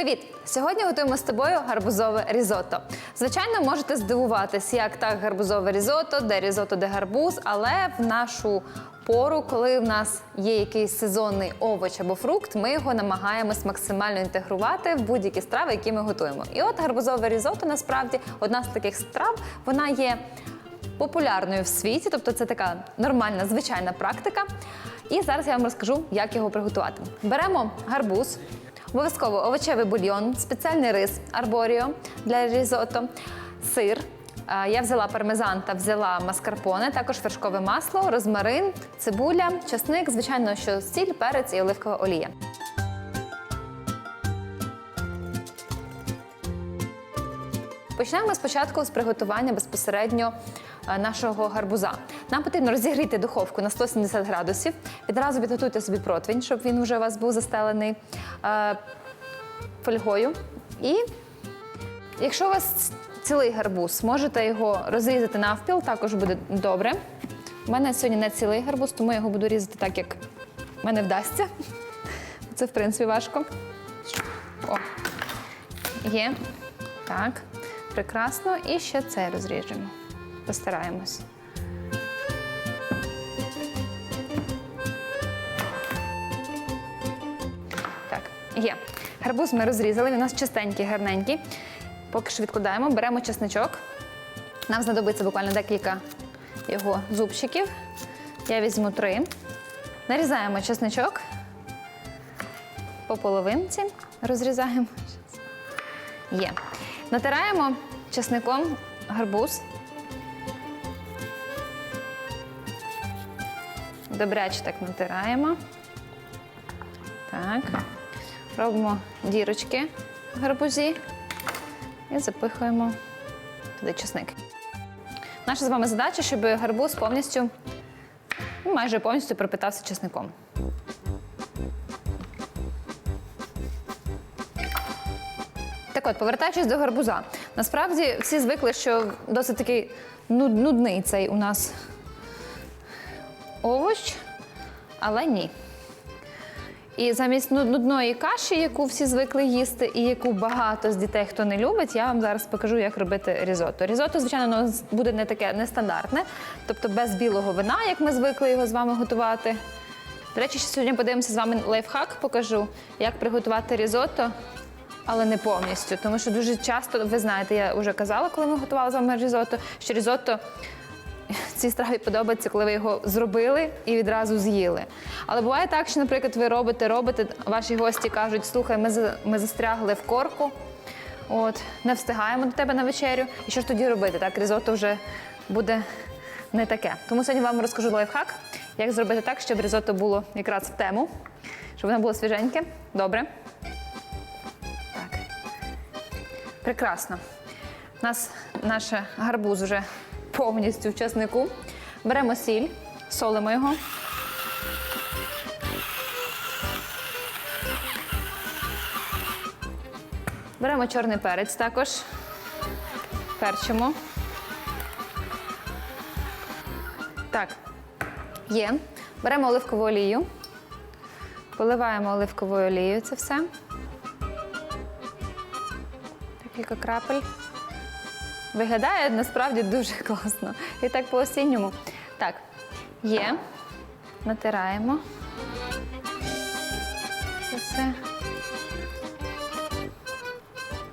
Привіт! Сьогодні готуємо з тобою гарбузове різотто. Звичайно, можете здивуватись, як так гарбузове різотто, де різотто, де гарбуз, але в нашу пору, коли в нас є якийсь сезонний овоч або фрукт, ми його намагаємось максимально інтегрувати в будь-які страви, які ми готуємо. І от гарбузове різотто насправді одна з таких страв, вона є популярною в світі, тобто це така нормальна, звичайна практика. І зараз я вам розкажу, як його приготувати. Беремо гарбуз, обов'язково овочевий бульйон, спеціальний рис арборіо для різотто, сир. Я взяла пармезан та взяла маскарпоне, також вершкове масло, розмарин, цибуля, часник, звичайно, що сіль, перець і оливкова олія. Почнемо спочатку з приготування безпосередньо нашого гарбуза. Нам потрібно розігріти духовку на 170 градусів. Відразу підготуйте собі противень, щоб він вже у вас був застелений е, фольгою. І якщо у вас цілий гарбуз, можете його розрізати навпіл, також буде добре. У мене сьогодні не цілий гарбуз, тому я його буду різати так, як в мене вдасться. Це, в принципі, важко. О, є. Так, прекрасно. І ще це розріжемо. Постараємось. Так, є. Гарбуз ми розрізали, він у нас чистенький, гарненький. Поки що відкладаємо, беремо чесничок. Нам знадобиться буквально декілька його зубчиків. Я візьму три. Нарізаємо чесничок по половинці, розрізаємо. Є. Натираємо чесником гарбуз. Добряче так натираємо. Так. Робимо дірочки в гарбузі і запихуємо туди чесник. Наша з вами задача, щоб гарбуз повністю, ну, майже повністю пропитався чесником. Так от, повертаючись до гарбуза, насправді всі звикли, що досить такий нудний цей у нас овоч, але ні. І замість нудної каші, яку всі звикли їсти, і яку багато з дітей хто не любить, я вам зараз покажу, як робити різотто. Різотто, звичайно, буде не таке нестандартне, тобто без білого вина, як ми звикли його з вами готувати. До речі, сьогодні подивимося з вами лайфхак, покажу, як приготувати різотто, але не повністю. Тому що дуже часто, ви знаєте, я вже казала, коли ми готували з вами різотто, що різотто цій страві подобається, коли ви його зробили і відразу з'їли. Але буває так, що, наприклад, ви робите, робите, ваші гості кажуть, слухай, ми, за- ми застрягли в корку, от, не встигаємо до тебе на вечерю. І що ж тоді робити? Так, різотто вже буде не таке. Тому сьогодні вам розкажу лайфхак, як зробити так, щоб різотто було якраз в тему, щоб воно було свіженьке. Добре. Так. Прекрасно. У нас наш гарбуз вже повністю в часнику. Беремо сіль, солимо його. Беремо чорний перець також. Перчимо. Так, є. Беремо оливкову олію. Поливаємо оливковою олією це все. Декілька крапель. Виглядає насправді дуже класно. І так по осінньому. Так, є. Натираємо. Це все.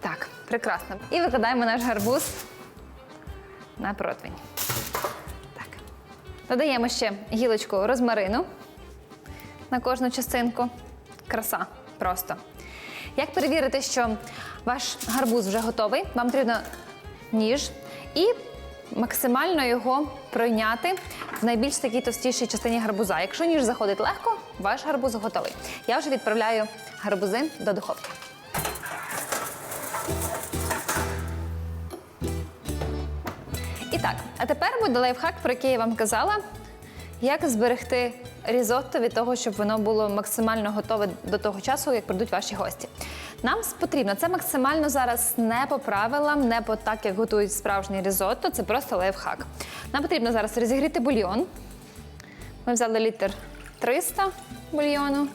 Так, прекрасно. І викладаємо наш гарбуз на противень. Так. Додаємо ще гілочку розмарину на кожну частинку. Краса просто. Як перевірити, що ваш гарбуз вже готовий? Вам потрібно ніж і максимально його пройняти в найбільш такій товстішій частині гарбуза. Якщо ніж заходить легко, ваш гарбуз готовий. Я вже відправляю гарбузи до духовки. І так, а тепер буде лайфхак, про який я вам казала. Як зберегти різотто від того, щоб воно було максимально готове до того часу, як прийдуть ваші гості? Нам потрібно це максимально зараз не по правилам, не по так, як готують справжнє різотто, це просто лайфхак. Нам потрібно зараз розігріти бульйон. Ми взяли літр 300 бульйону.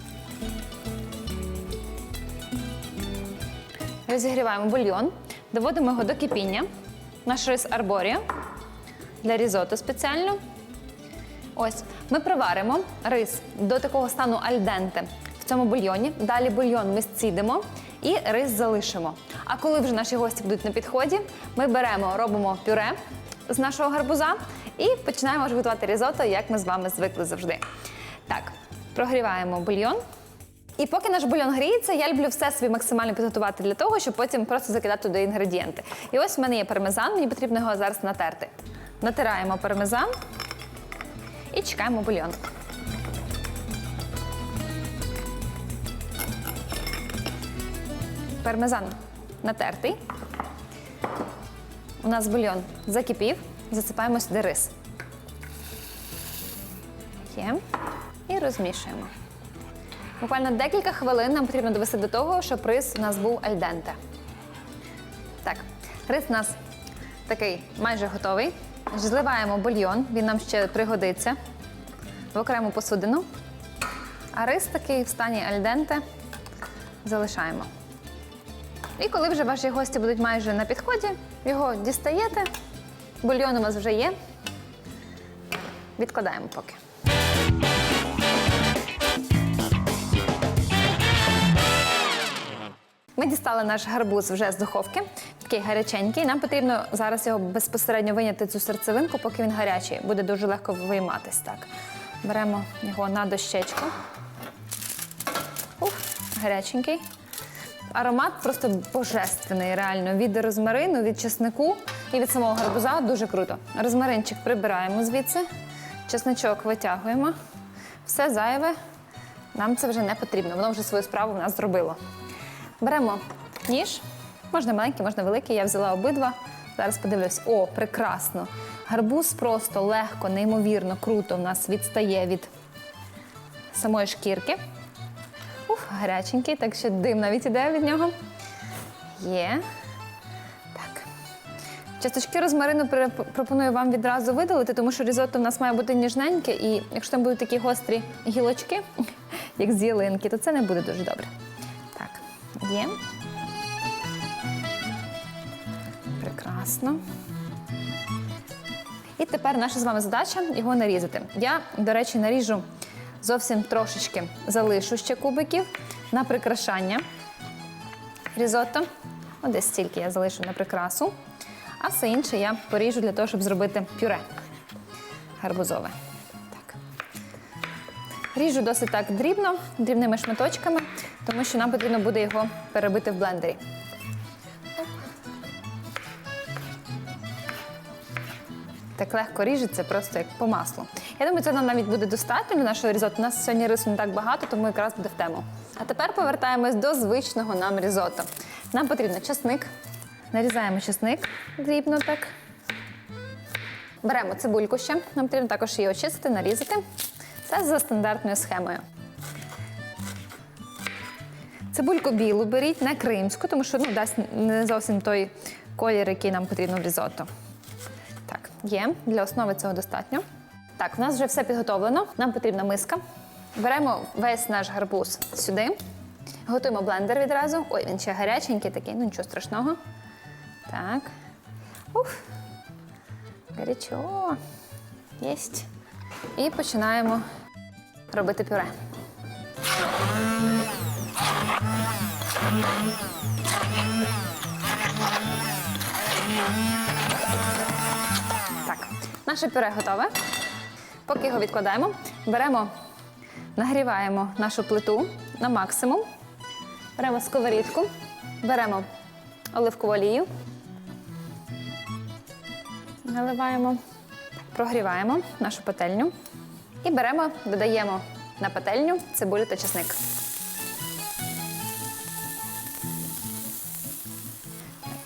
розігріваємо бульйон, доводимо його до кипіння. Наш рис арборія для різотто спеціально. Ось ми проваримо рис до такого стану альденте в цьому бульйоні. Далі бульйон ми зцідимо і рис залишимо. А коли вже наші гості будуть на підході, ми беремо, робимо пюре з нашого гарбуза і починаємо вже готувати різотто, як ми з вами звикли завжди. Так, прогріваємо бульйон. І поки наш бульйон гріється, я люблю все собі максимально підготувати для того, щоб потім просто закидати туди інгредієнти. І ось в мене є пармезан, мені потрібно його зараз натерти. Натираємо пармезан і чекаємо бульйон. Пармезан натертий. У нас бульйон закипів. Засипаємо сюди рис. Є. І розмішуємо. Буквально декілька хвилин нам потрібно довести до того, щоб рис у нас був альденте. Так, рис у нас такий майже готовий. Зливаємо бульйон, він нам ще пригодиться в окрему посудину. А рис такий в стані альденте залишаємо. І коли вже ваші гості будуть майже на підході, його дістаєте. Бульйон у вас вже є. Відкладаємо поки. Ми дістали наш гарбуз вже з духовки, такий гаряченький. Нам потрібно зараз його безпосередньо виняти цю серцевинку, поки він гарячий. Буде дуже легко вийматись. Так. Беремо його на дощечку. Ух, гаряченький. Аромат просто божественний, реально. Від розмарину, від чеснику і від самого гарбуза дуже круто. Розмаринчик прибираємо звідси, чесничок витягуємо. Все зайве. Нам це вже не потрібно. Воно вже свою справу в нас зробило. Беремо ніж, можна маленький, можна великий. Я взяла обидва. Зараз подивлюсь. О, прекрасно! Гарбуз просто легко, неймовірно, круто в нас відстає від самої шкірки. Уф, гаряченький, так що дим навіть іде від нього. Є. Так. Часточки розмарину пропоную вам відразу видалити, тому що різотто в нас має бути ніжненьке, і якщо там будуть такі гострі гілочки, як з ялинки, то це не буде дуже добре. Так, є. Прекрасно. І тепер наша з вами задача його нарізати. Я, до речі, наріжу зовсім трошечки, залишу ще кубиків на прикрашання різотто. От десь стільки я залишу на прикрасу. А все інше я поріжу для того, щоб зробити пюре гарбузове. Так. Ріжу досить так дрібно, дрібними шматочками, тому що нам потрібно буде його перебити в блендері. Так легко ріжеться, просто як по маслу. Я думаю, це нам навіть буде достатньо для нашого різотто. У нас сьогодні рису не так багато, тому якраз буде в тему. А тепер повертаємось до звичного нам різотто. Нам потрібен чесник. Нарізаємо чесник дрібно так. Беремо цибульку ще. Нам потрібно також її очистити, нарізати. Це за стандартною схемою. Цибульку білу беріть, не кримську, тому що ну, дасть не зовсім той колір, який нам потрібно в різотто. Є. Для основи цього достатньо. Так, в нас вже все підготовлено. Нам потрібна миска. Беремо весь наш гарбуз сюди. Готуємо блендер відразу. Ой, він ще гаряченький такий, ну нічого страшного. Так. Уф. Гарячо. Єсть. І починаємо робити пюре. Так, наше пюре готове. Поки його відкладаємо, беремо, нагріваємо нашу плиту на максимум. Беремо сковорідку, беремо оливкову олію, наливаємо, прогріваємо нашу пательню і беремо, додаємо на пательню цибулю та чесник.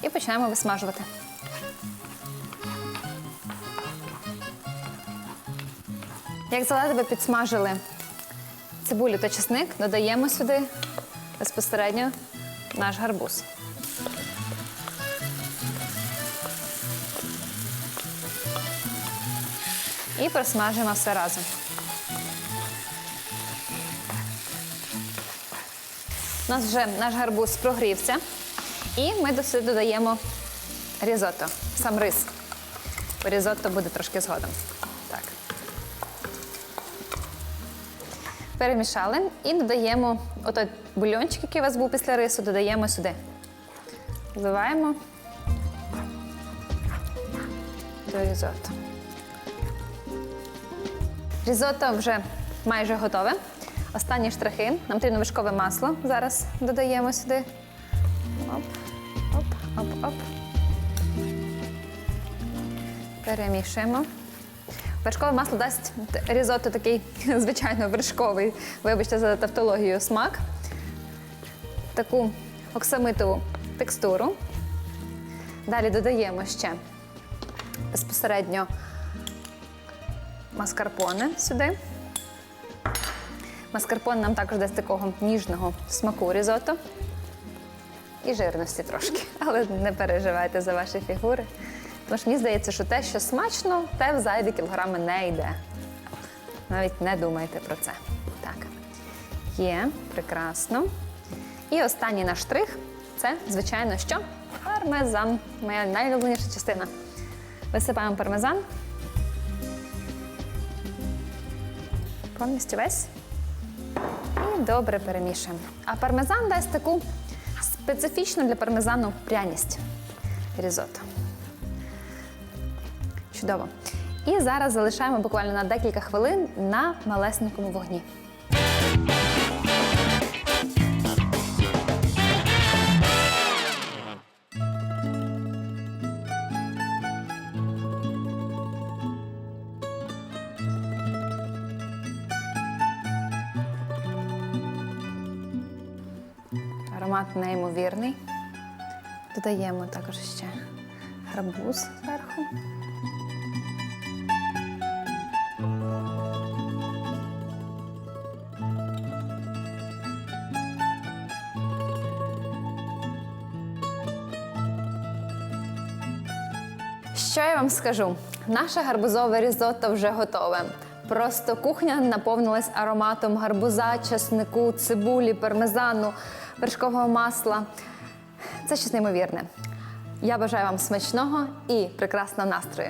І починаємо висмажувати. Як заледве підсмажили цибулю та чесник, додаємо сюди безпосередньо наш гарбуз. І просмажимо все разом. У нас вже наш гарбуз прогрівся. І ми до сюди додаємо різотто, сам рис. Бо різотто буде трошки згодом. Перемішали і додаємо отой бульончик, який у вас був після рису, додаємо сюди. Вливаємо до різотто. Різотто вже майже готове. Останні штрихи. Нам потрібно вершкове масло. Зараз додаємо сюди. Оп, оп, оп, оп. Перемішуємо. Вершкове масло дасть різотто такий, звичайно, вершковий, вибачте за тавтологію, смак. Таку оксамитову текстуру. Далі додаємо ще безпосередньо маскарпоне сюди. Маскарпоне нам також дасть такого ніжного смаку різотто. І жирності трошки. Але не переживайте за ваші фігури. Що мені здається, що те, що смачно, те в зайві кілограми не йде. Навіть не думайте про це. Так. Є, прекрасно. І останній наш штрих це, звичайно, що? Пармезан. Моя найулюбленіша частина. Висипаємо пармезан. Повністю весь. І добре перемішуємо. А пармезан дасть таку специфічну для пармезану пряність різотто. Чудово. І зараз залишаємо буквально на декілька хвилин на малесенькому вогні. Аромат неймовірний. Додаємо також ще гарбуз зверху. Що я вам скажу? Наше гарбузове різотто вже готове. Просто кухня наповнилась ароматом гарбуза, чеснику, цибулі, пармезану, вершкового масла. Це щось неймовірне. Я бажаю вам смачного і прекрасного настрою.